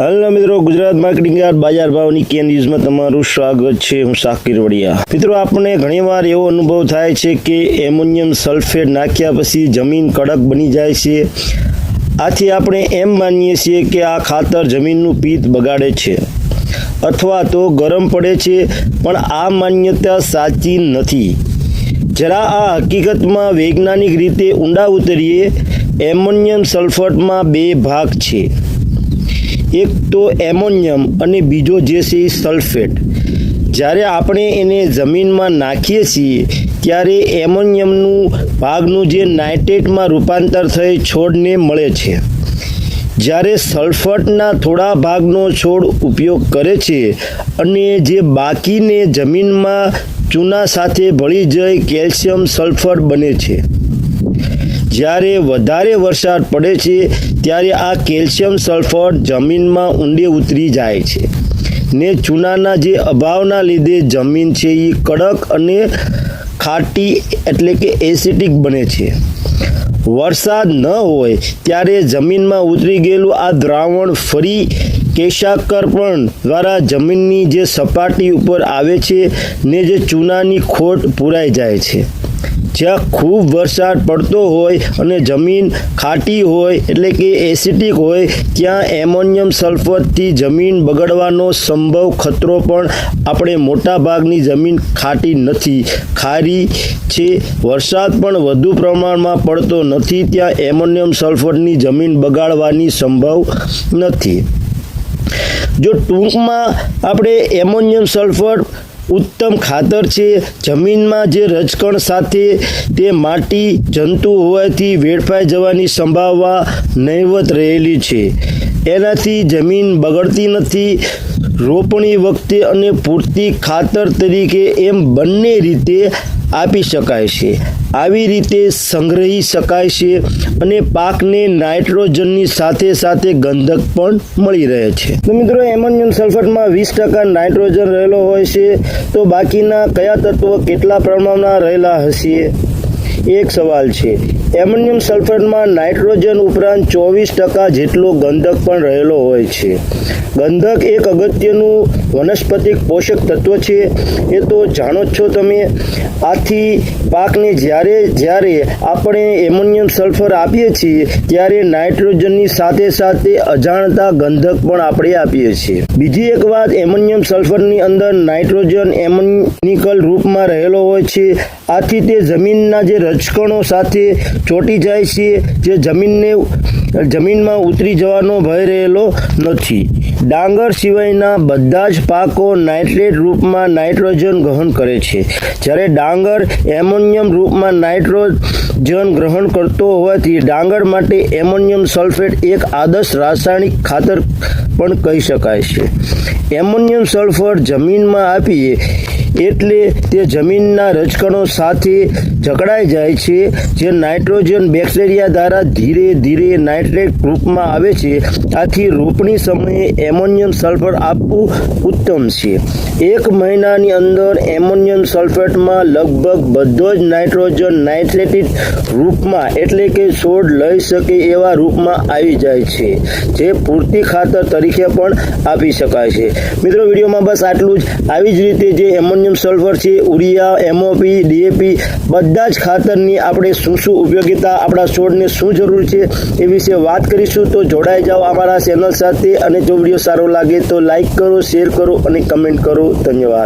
હાલના મિત્રો Gujarat marketing yard બજાર ભાવની કે તમારું સ્વાગત છે. હું સાકિર વડિયા. મિત્રો આપણને ઘણીવાર એવો અનુભવ થાય છે કે એમોનિયમ સલ્ફેટ નાખ્યા પછી જમીન કડક બની જાય છે. આથી આપણે એમ માનીએ છીએ કે આ ખાતર જમીનનું પિત્ત બગાડે છે અથવા તો ગરમ પડે છે, પણ આ માન્યતા સાચી નથી. જરા આ હકીકતમાં વૈજ્ઞાનિક રીતે ઊંડા ઉતરીએ, એમોનિયમ સલ્ફેટમાં બે ભાગ છે. એક તો એમોનિયમ અને બીજો જે છે એ સલ્ફેટ. જ્યારે આપણે એને જમીનમાં નાખીએ છીએ, ત્યારે એમોનિયમનું ભાગનું જે નાઇટ્રેટમાં રૂપાંતર થઈ છોડને મળે છે. જ્યારે સલ્ફટના થોડા ભાગનો છોડ ઉપયોગ કરે છે અને જે બાકીને જમીનમાં ચૂના સાથે ભળી જઈ કેલ્શિયમ સલ્ફર બને છે. જ્યારે વધારે વરસાદ પડે છે, ત્યારે આ કેલ્શિયમ સલ્ફર જમીનમાં ઊંડે ઉતરી જાય છે. ને ચૂનાના જે અભાવના લીધે જમીન છે એ કડક અને ખાટી એટલે કે એસિડિક બને છે. વરસાદ ન હોય ત્યારે જમીનમાં ઉતરી ગયેલું આ દ્રાવણ ફરી કેશાકર્પણ દ્વારા જમીનની જે સપાટી ઉપર આવે છે ને જે ચૂનાની ખોટ પૂરાઈ જાય છે. જ્યાં ખૂબ વરસાદ પડતો હોય અને જમીન ખાટી હોય, એટલે કે એસિટિક હોય, ત્યાં એમોનિયમ સલ્ફરથી જમીન બગડવાનો સંભવ ખતરો પણ આપણે મોટાભાગની જમીન ખાટી નથી. ખારી છે. વરસાદ પણ વધુ પ્રમાણમાં પડતો નથી, ત્યાં એમોનિયમ સલ્ફરની જમીન બગાડવાની સંભવ નથી. જો ટૂંકમાં આપણે એમોનિયમ સલ્ફર ઉત્તમ ખાતર છે. જમીનમાં જે રજકણ સાથે તે માટી જંતુ હોવાથી વેડફાઈ જવાની સંભાવના નહીવત રહેલી છે. એનાથી જમીન બગડતી નથી. રોપણી વખતે અને પૂરતી ખાતર તરીકે એમ બંને રીતે આપી શકાય છે. આવી રીતે સંગ્રહી શકાય છે અને પાકને નાઇટ્રોજનની સાથે સાથે ગંધક પણ મળી રહે છે. તો મિત્રો, એમોનિયમ સલ્ફેટમાં વીસ ટકા નાઇટ્રોજન રહેલો હોય છે. તો બાકીના કયા તત્વો કેટલા પ્રમાણમાં રહેલા હશે? એક સવાલ છે. એમોનિયમ સલ્ફેટમાં નાઇટ્રોજન ઉપરાંત ચોવીસ ટકા જેટલો ગંધક પણ રહેલો હોય છે. ગંધક એક અગત્યનું વનસ્પતિક પોષક તત્વ છે. એ તો જાણો છો તમે, આથી પાકને જ્યારે જ્યારે આપણે એમોનિયમ સલ્ફર આપીએ છીએ, ત્યારે નાઇટ્રોજનની સાથે સાથે અજાણતા ગંધક પણ આપણે આપીએ છીએ. બીજી એક વાત, એમોનિયમ સલ્ફરની અંદર નાઇટ્રોજન એમોનિકલ રૂપમાં રહેલો હોય છે. આથી તે જમીનના જે રજકણો સાથે ચોંટી જાય છે, જે જમીનને જમીનમાં ઉતરી જવાનો ભય રહેલો નથી. ડાંગર સિવાયના બધા જ પાકો નાઇટ્રેટ રૂપમાં નાઇટ્રોજન ગ્રહણ કરે છે. જ્યારે ડાંગર એમોનિયમ રૂપમાં નાઇટ્રોજન ગ્રહણ કરતો હોવાથી ડાંગર માટે એમોનિયમ સલ્ફેટ એક આદર્શ રાસાયણિક ખાતર પણ કહી શકાય છે. એમોનિયમ સલ્ફર જમીનમાં આપીએ એટલે તે જમીનના રજકણો સાથે જકડાઈ જાય છે, જે નાઇટ્રોજન બેક્ટેરિયા દ્વારા ધીરે ધીરે નાઇટ્રેટ રૂપમાં આવે છે. આથી રોપણી સમયે એમોનિયમ સલ્ફર આપવું ઉત્તમ છે. એક મહિનાની અંદર એમોનિયમ સલ્ફેટમાં લગભગ બધો જ નાઇટ્રોજન નાઇટ્રેટિક રૂપમાં એટલે કે છોડ લઈ શકે એવા રૂપમાં આવી જાય છે, જે પૂરતી ખાતર તરીકે પણ આપી શકાય છે. મિત્રો, વિડીયોમાં બસ આટલું જ. આવી જ રીતે જે એમોનિયમ સલ્ફર છે, ઉરિયા એમઓપી ડીએપી બધા જ ખાતરની આપણે શું શું ઉપયોગિતા આપણા છોડને શું જરૂર છે એ વિશે વાત કરીશું. તો જોડાઈ જાઓ અમારા ચેનલ સાથે અને જો વીડિયો સારો લાગે તો લાઈક કરો શેર કરો અને કમેન્ટ કરો. ધન્યવાદ.